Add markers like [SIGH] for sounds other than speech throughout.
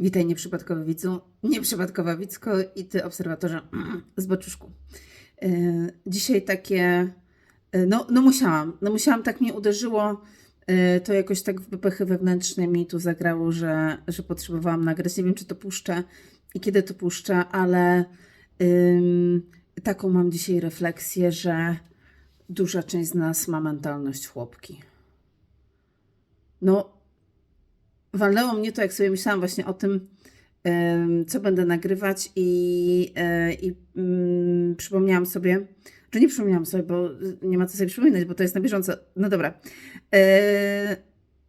Witaj nieprzypadkowy widzu, nieprzypadkowa widzko i ty obserwatorze [CLEARS THROAT] z boczuszku. Yy, Dzisiaj takie, yy, no, no musiałam, no musiałam, tak mnie uderzyło, yy, to jakoś tak w wypechy wewnętrzne mi tu zagrało, że, że potrzebowałam nagrać. Nie wiem, czy to puszczę i kiedy to puszczę, ale ym, taką mam dzisiaj refleksję, że duża część z nas ma mentalność chłopki. No, walnęło mnie to, jak sobie myślałam właśnie o tym, co będę nagrywać i, e, i mm, przypomniałam sobie, że nie przypomniałam sobie, bo nie ma co sobie przypominać, bo to jest na bieżąco. No dobra. E,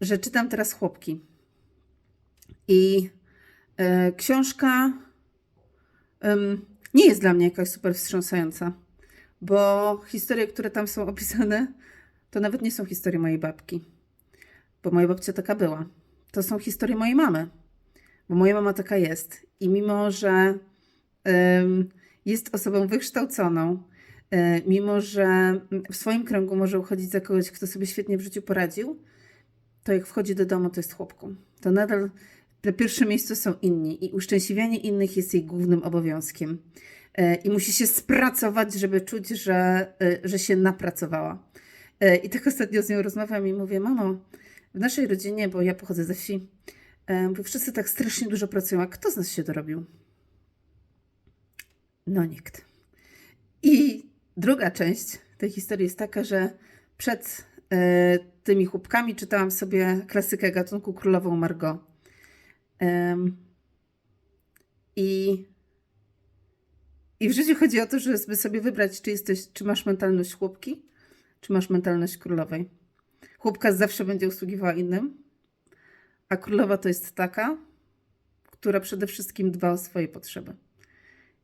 że czytam teraz Chłopki. I e, książka nie jest dla mnie jakaś super wstrząsająca, bo historie, które tam są opisane, to nawet nie są historie mojej babki, bo moja babcia taka była to są historie mojej mamy, bo moja mama taka jest. I mimo, że jest osobą wykształconą, y, mimo, że w swoim kręgu może uchodzić za kogoś, kto sobie świetnie w życiu poradził, to jak wchodzi do domu, to jest chłopką. To nadal na pierwszym miejscu są inni i uszczęśliwianie innych jest jej głównym obowiązkiem. Y, I musi się spracować, żeby czuć, że, y, że się napracowała. I tak ostatnio z nią rozmawiam i mówię, mamo, w naszej rodzinie, bo ja pochodzę ze wsi, e, mówię, wszyscy tak strasznie dużo pracują, a kto z nas się dorobił? No nikt. I druga część tej historii jest taka, że przed e, tymi chłopkami czytałam sobie klasykę gatunku Królową Margot. I i w życiu chodzi o to, żeby sobie wybrać, czy, jesteś, czy masz mentalność chłopki, czy masz mentalność królowej. Chłopka zawsze będzie usługiwała innym, a królowa to jest taka, która przede wszystkim dba o swoje potrzeby.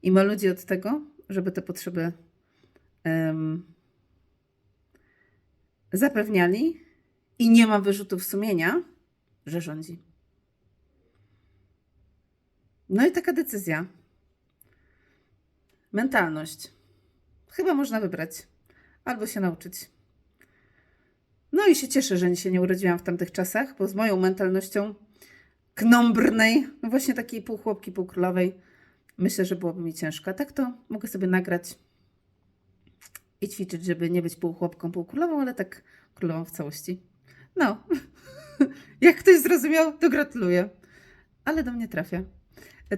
I ma ludzi od tego, żeby te potrzeby em, zapewniali i nie ma wyrzutów sumienia, że rządzi. No i taka decyzja. Mentalność. Chyba można wybrać. Albo się nauczyć. No i się cieszę, że się nie urodziłam w tamtych czasach, bo z moją mentalnością knombrnej, no właśnie takiej pół chłopki, pół królowej, myślę, że byłoby mi ciężko. Tak to mogę sobie nagrać i ćwiczyć, żeby nie być pół chłopką, pół królową, ale tak królową w całości. No, [LAUGHS] jak ktoś zrozumiał, to gratuluję. Ale do mnie trafia.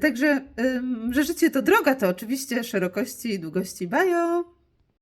Także, że życie to droga, to oczywiście szerokości i długości bajo.